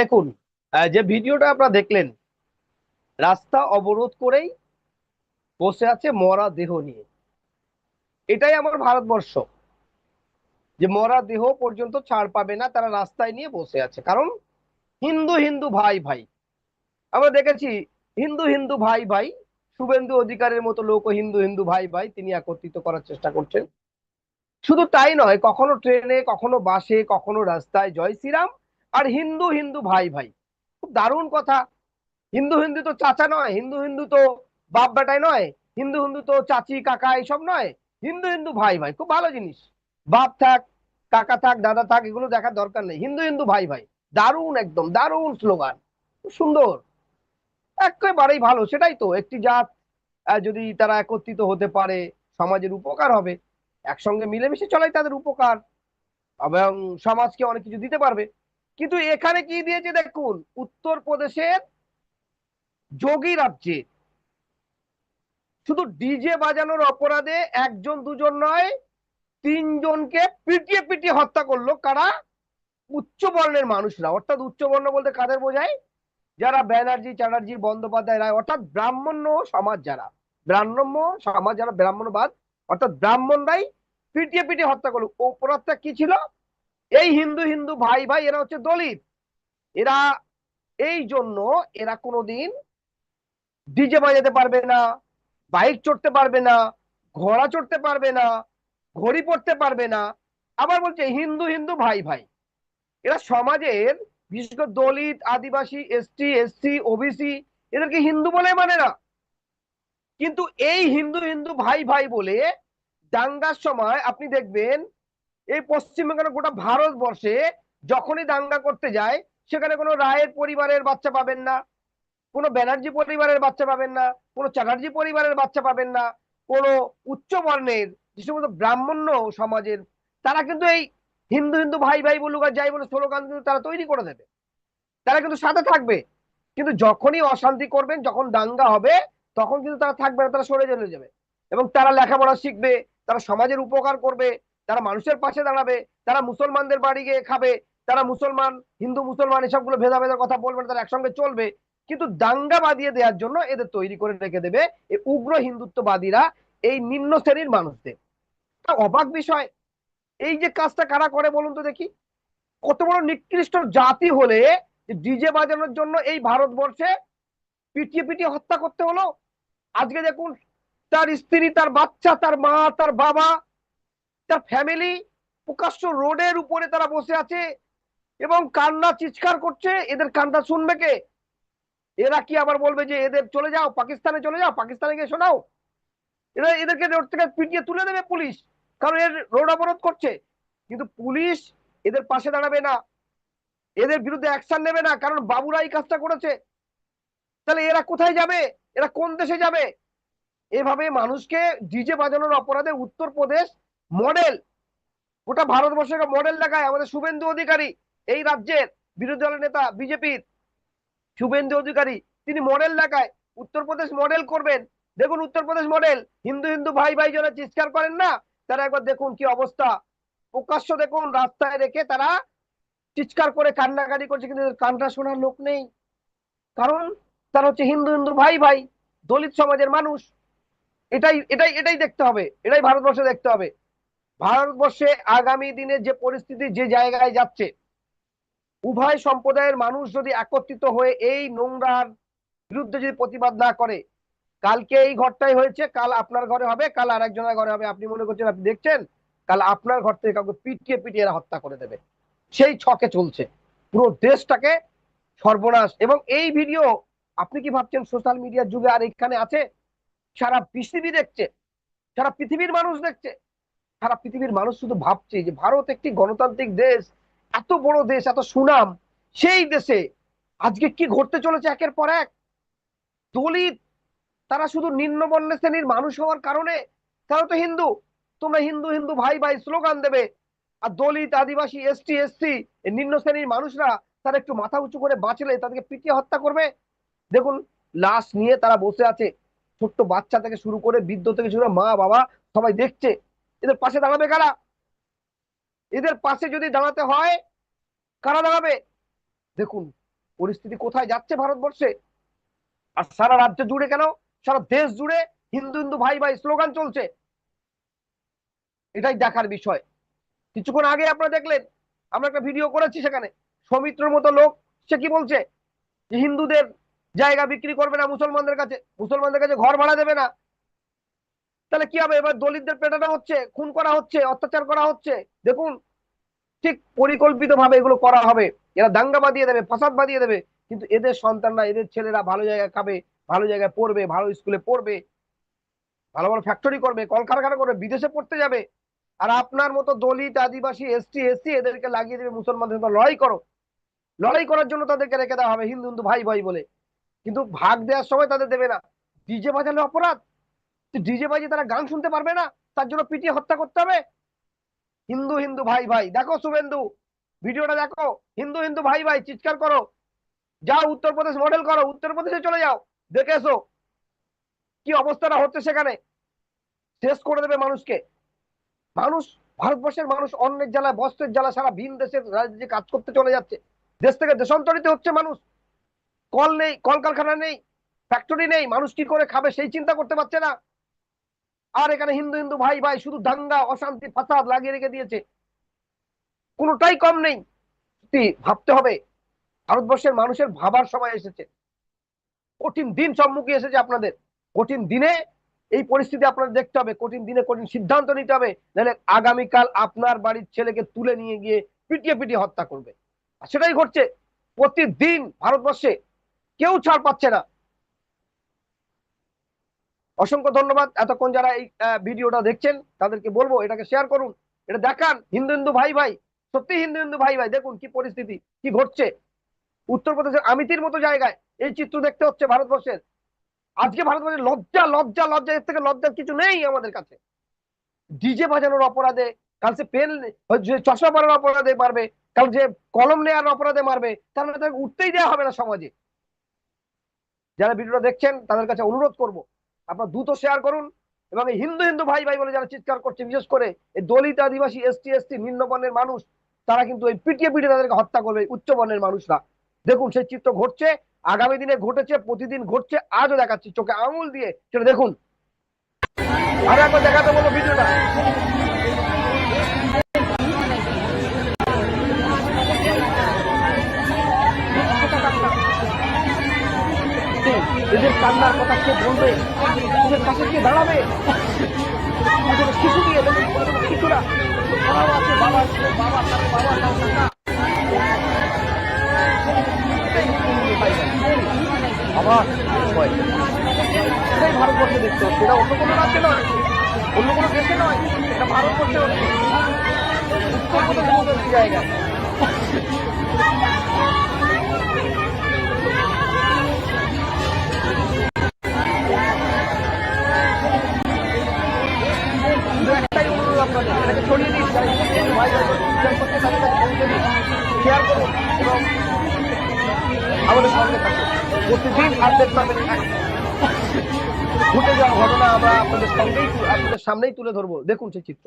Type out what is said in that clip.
দেখুন যে ভিডিওটা আপনারা দেখলেন, রাস্তা অবরোধ করেই বসে আছে মরা দেহ নিয়ে। এটাই আমার ভারতবর্ষ। যে মরা দেহ পর্যন্ত ছাড় পাবে না, তারা রাস্তায় নিয়ে বসে আছে। কারণ হিন্দু হিন্দু ভাই ভাই। আমরা দেখেছি, হিন্দু হিন্দু ভাই ভাই, শুভেন্দু অধিকারের মতো লোক হিন্দু হিন্দু ভাই ভাই তিনি একত্রিত করার চেষ্টা করছেন। শুধু তাই নয়, কখনো ট্রেনে, কখনো বাসে, কখনো রাস্তায়। জয় শ্রীরাম। আর হিন্দু হিন্দু ভাই ভাই। খুব দারুণ কথা। হিন্দু হিন্দু তো চাচা নয়, হিন্দু হিন্দু তো বাপ বেটাই নয়, হিন্দু হিন্দু তো চাচি, কাকা এইসব নয়। হিন্দু হিন্দু ভাই ভাই, খুব ভালো জিনিস। বাপ থাক, কাকা থাক, দাদা থাক, এগুলো দেখার দরকার নেই। হিন্দু হিন্দু ভাই ভাই, দারুণ একদম, দারুণ স্লোগান, খুব সুন্দর। একেবারেই ভালো, সেটাই তো, একটি জাত যদি তারা একত্রিত হতে পারে, সমাজের উপকার হবে। একসঙ্গে মিলেমিশে চলাই তাদের উপকার। এবং সমাজকে অনেক কিছু দিতে পারবে। কিন্তু এখানে কি দিয়েছে দেখুন, উত্তরপ্রদেশের যোগী রাজ্যে। শুধু ডিজে বাজানোর অপরাধে একজন, দুজন নয়, তিনজনকে পিটিয়ে পিটিয়ে হত্যা করল কারা? উচ্চ বর্ণের মানুষরা। অর্থাৎ উচ্চ বর্ণ বলতে কাদের বোঝায়? যারা ব্যানার্জি চ্যাটার্জি বন্দ্যোপাধ্যায় রায়, অর্থাৎ ব্রাহ্মণ্য সমাজ যারা। ব্রাহ্মণ্য সমাজ যারা, ব্রাহ্মণবাদ, অর্থাৎ ব্রাহ্মণরাই পিটিয়ে পিটিয়ে হত্যা করল। অপরাধটা কি ছিল? এই হিন্দু হিন্দু ভাই ভাই এরা হচ্ছে দলিত। এরা এই জন্য এরা কোনোদিন ডিজে বাজাতে পারবে না, বাইক চড়তে পারবে না, ঘোড়া চড়তে পারবে না, ঘড়ি পড়তে পারবে না। আবার বলছে হিন্দু হিন্দু ভাই ভাই। এরা সমাজের বিশেষ করে Dalit, Adivasi ST SC OBC এদেরকে হিন্দু বলে মানে না। কিন্তু এই হিন্দু হিন্দু ভাই ভাই বলে দাঙ্গার সময় আপনি দেখবেন এই পশ্চিমবঙ্গের গোটা ভারতবর্ষে যখনই দাঙ্গা করতে যায়, সেখানে কোনো রায়ের পরিবারের বাচ্চা পাবেন না, কোনো ব্যানার্জি পরিবারের বাচ্চা পাবেন না, কোনো চ্যাটার্জি পরিবারের বাচ্চা পাবেন না, কোনো উচ্চ বর্ণের যে সমস্ত ব্রাহ্মণ্য সমাজের, তারা কিন্তু এই হিন্দু হিন্দু ভাই ভাই বলুক আর যাই বলে স্লোগান কিন্তু তারা তৈরি করে দেবে। তারা কিন্তু সাথে থাকবে। কিন্তু যখনই অশান্তি করবেন, যখন দাঙ্গা হবে, তখন কিন্তু তারা থাকবে না, তারা সরে চলে যাবে। এবং তারা লেখাপড়া শিখবে, তারা সমাজের উপকার করবে তারা মানুষের পাশে দাঁড়াবে, তারা মুসলমানদের বাড়ি গিয়ে খাবে, তারা মুসলমান, হিন্দু, মুসলমান এসবগুলো ভেদাভেদের কথা বলবে তারা একসঙ্গে চলবে। কিন্তু দাঙ্গা বাঁধিয়ে দেওয়ার জন্য এদের তৈরি করে রেখে দেবে এই উগ্র হিন্দুত্ববাদীরা, এই নিম্ন শ্রেণির মানুষদের। অবাক বিষয়, এই যে কাজটা কারা করে বলুন তো দেখি। কত বড় নিকৃষ্ট জাতি হলে ডিজে বাজানোর জন্য এই ভারতবর্ষে পিটিয়ে পিটিয়ে হত্যা করতে হলো। আজকে দেখুন, তার স্ত্রী, তার বাচ্চা, তার মা, তার বাবা তার ফ্যামিলি প্রকাশ্য রোডের উপরে তারা বসে আছে এবং কান্না চিৎকার করছে, এদের কান্না শুনবে কে? এরা কি আবার বলবে যে এদের চলে যাও, পাকিস্তানে চলে যাও, পাকিস্তানে গিয়ে শোনাও? এরা এদেরকে রোড থেকে পিটিয়ে তুলে দেবে পুলিশ, কারণ এর রোড অবরোধ করছে। কিন্তু পুলিশ এদের পাশে দাঁড়াবে না, এদের বিরুদ্ধে অ্যাকশন নেবে না, কারণ বাবুরা এই কাজটা করেছে। তাহলে এরা কোথায় যাবে? এরা কোন দেশে যাবে? এভাবে মানুষকে ডিজে বাজানোর অপরাধে উত্তরপ্রদেশ মডেল। গোটা ভারতবর্ষকে মডেল দেখায় আমাদের শুভেন্দু অধিকারী এই রাজ্যের বিরোধী দলের নেতা, বিজেপির। শুভেন্দু অধিকারী, তিনি মডেল দেখায়। উত্তরপ্রদেশ মডেল করবেন। দেখুন উত্তরপ্রদেশ মডেল। হিন্দু হিন্দু ভাই ভাই যারা চিৎকার করেন না, তারা একবার দেখুন কি অবস্থা। প্রকাশ্য দেখুন, রাস্তায় রেখে তারা চিৎকার করে কান্নাকাটি করছে, কিন্তু কান্না শোনার লোক নেই। কারণ তারা হচ্ছে হিন্দু হিন্দু ভাই ভাই, দলিত সমাজের মানুষ। এটাই এটাই এটাই দেখতে হবে। এটাই ভারতবর্ষে দেখতে হবে। ভারতবর্ষে আগামী দিনে যে পরিস্থিতি, যে জায়গায় যাচ্ছে, উভয় সম্প্রদায়ের মানুষ যদি একত্রিত হয়ে এই নোংরার বিরুদ্ধে যদি প্রতিবাদ না করে, কালকে এই ঘরটাই হয়েছে, কাল আপনার ঘরে হবে, কাল আর একজনের ঘরে হবে। আপনি মনে করছেন, আপনি দেখছেন? কাল আপনার ঘর থেকে কাউকে পিটিয়ে পিটিয়ে এরা হত্যা করে দেবে। সেই ছকে চলছে। পুরো দেশটাকে সর্বনাশ। এবং এই ভিডিও, আপনি কি ভাবছেন, সোশ্যাল মিডিয়ার যুগে আর এখানে আছে? সারা পৃথিবী দেখছে। সারা পৃথিবীর মানুষ দেখছে। সারা পৃথিবীর মানুষ শুধু ভাবছে যে ভারত একটি গণতান্ত্রিক দেশ, এত বড় দেশ, এত সুনাম, সেই দেশে আজকে কি ঘটতে চলেছে একের পর এক? দলিত, তারা শুধু নিম্নবর্ণ শ্রেণির মানুষ হওয়ার কারণে? তারা তো হিন্দু। তোমরা হিন্দু হিন্দু ভাই ভাই স্লোগান দেবে। আর দলিত, আদিবাসী এসটি এসসি নিম্ন শ্রেণির মানুষরা তারা একটু মাথা উঁচু করে বাঁচলে তাদেরকে পিটিয়ে হত্যা করবে? দেখুন, লাশ নিয়ে তারা বসে আছে। ছোট্ট বাচ্চা থেকে শুরু করে বৃদ্ধ থেকে শুরু মা, বাবা সবাই দেখছে। এদের পাশে দাঁড়াবে কারা? এদের পাশে যদি দাঁড়াতে হয়, কারা দাঁড়াবে? দেখুন, পরিস্থিতি কোথায় যাচ্ছে ভারতবর্ষে? আর সারা রাজ্য জুড়ে কেন? সারা দেশ জুড়ে হিন্দু হিন্দু ভাই ভাই স্লোগান চলছে। এটাই দেখার বিষয়। কিছুক্ষণ আগে আপনারা দেখলেন, আমরা একটা ভিডিও করেছি সেখানে। সৌমিত্রর মতো লোক, সে কি বলছে? যে হিন্দুদের জায়গা বিক্রি করবে না মুসলমানদের কাছে। মুসলমানদের কাছে ঘর ভাড়া দেবে না। তাহলে কি হবে? এবার দলিতদের পেটানো হচ্ছে, খুন করা হচ্ছে, অত্যাচার করা হচ্ছে। দেখুন, ঠিক পরিকল্পিত ভাবে এগুলো করা হবে। এরা দাঙ্গা বাঁধিয়ে দেবে, ফসাদ বাঁধিয়ে দেবে। কিন্তু এদের সন্তানরা, এদের ছেলেরা ভালো জায়গায় খাবে, ভালো জায়গায় পড়বে, ভালো স্কুলে পড়বে, ভালো ভালো ফ্যাক্টরি করবে, কলকারখানা করবে, বিদেশে পড়তে যাবে। আর আপনার মতো দলিত, আদিবাসী, এসটি, এসসি, এদেরকে লাগিয়ে দেবে মুসলমানদের লড়াই করো। লড়াই করার জন্য তাদেরকে রেখে দেওয়া হবে। হিন্দু হিন্দু, ভাই ভাই বলে। কিন্তু ভাগ দেওয়ার সময় তাদের দেবে না। ডিজে বাজালে অপরাধ। ডিজে বাজিয়ে তারা গান শুনতে পারবে না, তার জন্য পিটিয়ে হত্যা করতে হবে। হিন্দু হিন্দু ভাই ভাই, দেখো শুভেন্দু, ভিডিওটা দেখো। হিন্দু হিন্দু ভাই ভাই, চিৎকার করো। যাও উত্তরপ্রদেশ মডেল করো, উত্তরপ্রদেশে চলে যাও, দেখে এসো। কি অবস্থাটা হচ্ছে সেখানে? শেষ করে দেবে মানুষকে। মানুষ, ভারতবর্ষের মানুষ অন্যের জ্বালায়, বস্ত্রের জ্বালা সারা ভিন দেশের রাজ্যে কাজ করতে চলে যাচ্ছে। দেশ থেকে দেশান্তরিত হচ্ছে মানুষ। কল নেই, কলকারখানা নেই ফ্যাক্টরি নেই, মানুষ কি করে খাবে সেই চিন্তা করতে পারছে না। আর এখানে হিন্দু হিন্দু ভাই ভাই শুধু দাঙ্গা, অশান্তি, ফাসাদ লাগিয়ে রেখে দিয়েছে। কোনোটাই কম নেই। ভাবতে হবে, ভারতবর্ষের মানুষের ভাবার সময় এসেছে। কঠিন দিন সম্মুখে এসেছে আপনাদের। কঠিন দিনে এই পরিস্থিতি আপনাদের দেখতে হবে। কঠিন দিনে কঠিন সিদ্ধান্ত নিতে হবে। নাহলে আগামীকাল আপনার বাড়ির ছেলেকে তুলে নিয়ে গিয়ে পিটিয়ে পিটিয়ে হত্যা করবে। সেটাই ঘটছে। প্রতিদিন ভারতবর্ষে কেউ ছাড় পাচ্ছে না। অসংখ্য ধন্যবাদ। এতক্ষণ যারা এই ভিডিওটা দেখছেন, তাদেরকে বলব এটাকে শেয়ার করুন, এটা দেখান, হিন্দু হিন্দু ভাই ভাই, সত্যি হিন্দু হিন্দু ভাই ভাই, দেখুন কি পরিস্থিতি, কি ঘটছে। উত্তরপ্রদেশের আমিতির মতো জায়গায় এই চিত্র দেখতে হচ্ছে ভারতবর্ষের। আজকে ভারতবর্ষের লজ্জা লজ্জা লজ্জা, এর থেকে লজ্জার কিছু নেই আমাদের কাছে। ডিজে বাজানোর অপরাধে, কাল সে পেন চশমা পরার অপরাধে মারবে, কাল যে কলম নেওয়ার অপরাধে মারবে, তার মানে তাকে উঠতেই দেওয়া হবে না সমাজে। যারা ভিডিওটা দেখছেন, তাদের কাছে অনুরোধ করব আপনারা দ্রুত শেয়ার করুন এবং এই হিন্দু হিন্দু ভাই ভাই বলে যারা চিৎকার করছে, বিশেষ করে এই দলিত আদিবাসী এসটি এসটি নিম্নবর্ণের মানুষ, তারা কিন্তু এই পিটিয়ে পিটিয়ে তাদেরকে হত্যা করবে, উচ্চ বর্ণের মানুষরা। দেখুন, সেই চিত্র ঘটছে, আগামী দিনে ঘটেছে, প্রতিদিন ঘটছে, আজও দেখাচ্ছি, চোখে আঙুল দিয়ে সেটা দেখুন। আর একবার দেখাতে বলো ভিডিওটা। এদের কান্নার কথা কে বলবে? এদের কাছে কে দাঁড়াবে? শিশু ছোট শিশুরা বাবা বাবা বাবা বাবা ভারতবর্ষে দেখতে এটা অন্য কোনো রাজ্যে নয়, অন্য কোনো দেশে নয়, এটা ভারতবর্ষে হচ্ছে জায়গা। আমাদের প্রতিদিন আপডেট পাবেন। ঘটে যাওয়া ঘটনা আমরা আপনাদের সঙ্গেই আপনাদের সামনেই তুলে ধরবো। দেখুন সেই চিত্র।